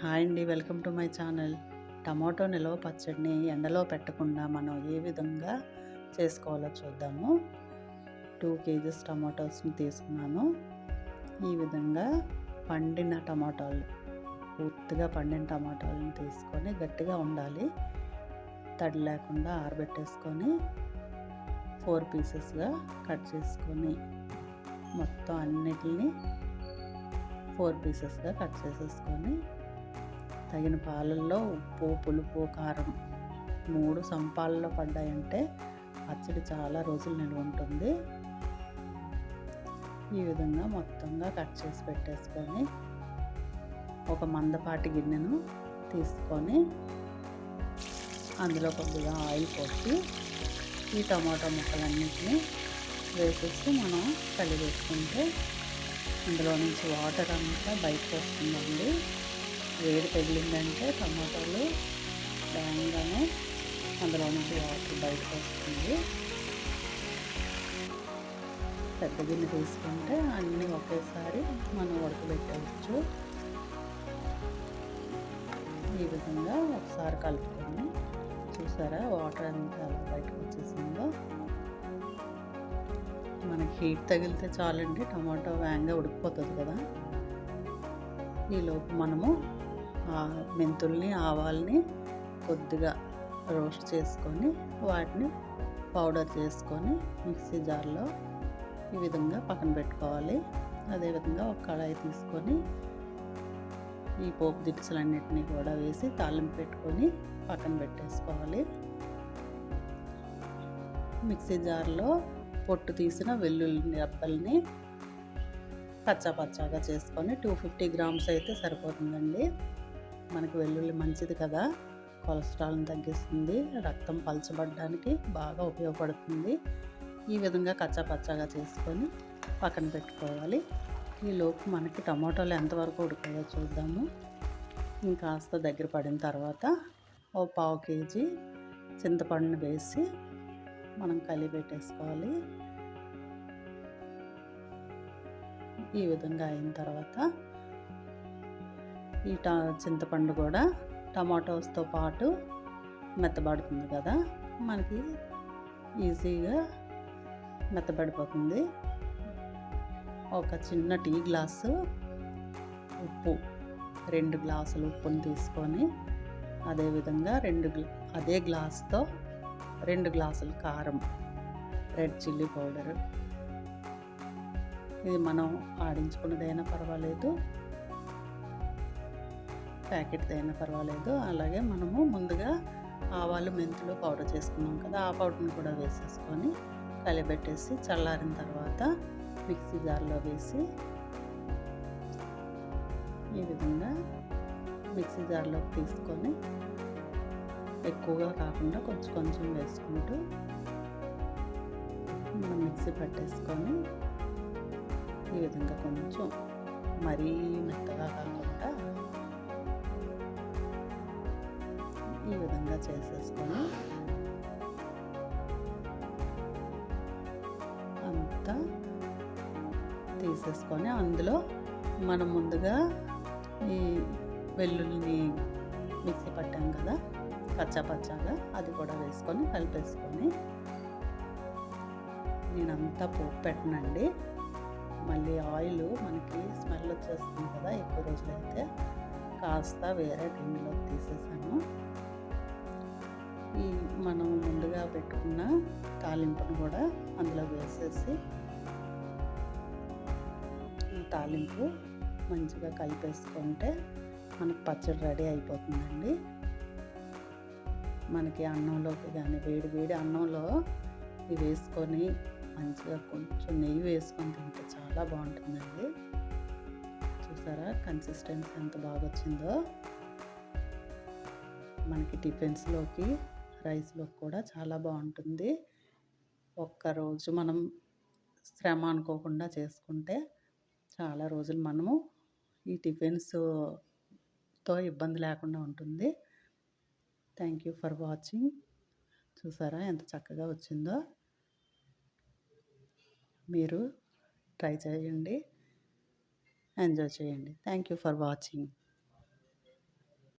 Hi అండి. Welcome to my channel. Tomato నిల్వ పచ్చడిని ఎండలో పెట్టకుండా మనం ఏ విధంగా చేసుకోవాలో చూద్దాము. టూ కేజీస్ టమాటోస్ని తీసుకున్నాను. ఈ విధంగా పండిన టమాటాలు పూర్తిగా పండిన టమాటాలను తీసుకొని గట్టిగా ఉండాలి. తడి లేకుండా ఆరబెట్టేసుకొని ఫోర్ పీసెస్గా కట్ చేసుకొని మొత్తం అన్నిటిని ఫోర్ పీసెస్గా కట్ చేసేసుకొని తగిన పాలల్లో ఉప్పు పులుపు కారం మూడు సంపాలలో పడ్డాయంటే పచ్చడి చాలా రోజులు నిల్వ ఉంటుంది. ఈ విధంగా మొత్తంగా కట్ చేసి పెట్టేసుకొని ఒక మందపాటి గిన్నెను తీసుకొని అందులో కొద్దిగా ఆయిల్ పోసి ఈ టమాటా ముక్కలన్నింటినీ వేసేసి మనం కలిపేసుకుంటే అందులో నుంచి వాటర్ అంతా బయటకు వస్తుందండి. వేడి తగిలిందంటే టమాటాలు వేగంగానే అందులో నుంచి వాటర్ బయటకు వస్తుంది. పెద్ద గిన్నె తీసుకుంటే అన్నీ ఒకేసారి మనం ఉడకబెట్టవచ్చు. ఈ విధంగా ఒకసారి కలుపుకొని చూసారా వాటర్ అంతా అలా బయటకు వచ్చేసిందో? మనకి హీట్ తగిలితే చాలండి టమాటో వేగంగా ఉడికిపోతుంది కదా. ఈలోపు మనము మెంతుల్ని ఆవాల్ని కొద్దిగా రోస్ట్ చేసుకొని వాటిని పౌడర్ చేసుకొని మిక్సీ జార్లో ఈ విధంగా పక్కన పెట్టుకోవాలి. అదేవిధంగా ఒక కళాయి తీసుకొని ఈ పోపు దినుసులన్నిటినీ కూడా వేసి తాలింపు పెట్టుకొని పక్కన పెట్టేసుకోవాలి. మిక్సీ జార్లో పొట్టు తీసిన వెల్లుల్లి రెబ్బల్ని పచ్చా పచ్చాగా చేసుకొని టూ ఫిఫ్టీ గ్రామ్స్ అయితే సరిపోతుందండి. మనకి వెల్లుల్లి మంచిది కదా. కొలెస్ట్రాల్ని తగ్గిస్తుంది రక్తం పలచబడడానికి బాగా ఉపయోగపడుతుంది. ఈ విధంగా కచ్చా పచ్చాగా చేసుకొని పక్కన పెట్టుకోవాలి. ఈలోపు మనకి టమాటోలు ఎంతవరకు ఉడకాయో చూద్దాము. ఇంకాస్త దగ్గర పడిన తర్వాత ఓ పావు కేజీ చింతపండుని వేసి మనం కలిపి పెట్టేసుకోవాలి. ఈ విధంగా అయిన తర్వాత ఈ ట చింతపండు కూడా టమాటోస్తో పాటు మెత్తబడుతుంది కదా మనకి ఈజీగా మెత్తబడిపోతుంది. ఒక చిన్న టీ గ్లాసు ఉప్పు రెండు గ్లాసులు ఉప్పును తీసుకొని అదేవిధంగా రెండు అదే గ్లాస్తో రెండు గ్లాసులు కారం రెడ్ చిల్లీ పౌడర్. ఇది మనం ఆడించుకున్నదైనా పర్వాలేదు. ప్యాకెట్ అయినా పర్వాలేదు. అలాగే మనము ముందుగా ఆవాలు మెంతులు పౌడర్ చేసుకున్నాం కదా ఆ పౌడర్ని కూడా వేసేసుకొని కలిపెట్టేసి చల్లారిన తర్వాత మిక్సీ జార్లో వేసి ఈ విధంగా మిక్సీ జార్లోకి తీసుకొని ఎక్కువగా కాకుండా కొంచెం కొంచెం వేసుకుంటూ మనం మిక్సీ పట్టేసుకొని ఈ విధంగా కొంచెం మరీ మెత్తగా కాకుండా ఈ విధంగా చేసేసుకొని అంతా తీసేసుకొని అందులో మనం ముందుగా ఈ వెల్లుల్లిని మిక్సీ పట్టాం కదా పచ్చా పచ్చగా అది కూడా వేసుకొని కలిపేసుకొని నేనంతా పోపు పెట్టనండి. మళ్ళీ ఆయిల్ మనకి స్మెల్ వచ్చేస్తుంది కదా ఎక్కువ రోజులైతే కాస్త వేరే గిన్నెలో తీసేసాను. ఈ మనం ముందుగా పెట్టుకున్న తాలింపును కూడా అందులో వేసేసి తాలింపు మంచిగా కలిపేసుకుంటే మనకు పచ్చడి రెడీ అయిపోతుందండి. మనకి అన్నంలోకి కానీ వేడి వేడి అన్నంలో ఇవి వేసుకొని మంచిగా కొంచెం నెయ్యి వేసుకొని తింటే చాలా బాగుంటుందండి. చూసారా కన్సిస్టెన్సీ ఎంత బాగా వచ్చిందో? మనకి టిఫిన్స్లోకి రైస్లో కూడా చాలా బాగుంటుంది. ఒక్కరోజు మనం శ్రమ అనుకోకుండా చేసుకుంటే చాలా రోజులు మనము ఈ టిఫిన్స్తో ఇబ్బంది లేకుండా ఉంటుంది. Thank you for watching. చూసారా ఎంత చక్కగా వచ్చిందో? మీరు ట్రై చేయండి. ఎంజాయ్ చేయండి. Thank you for watching.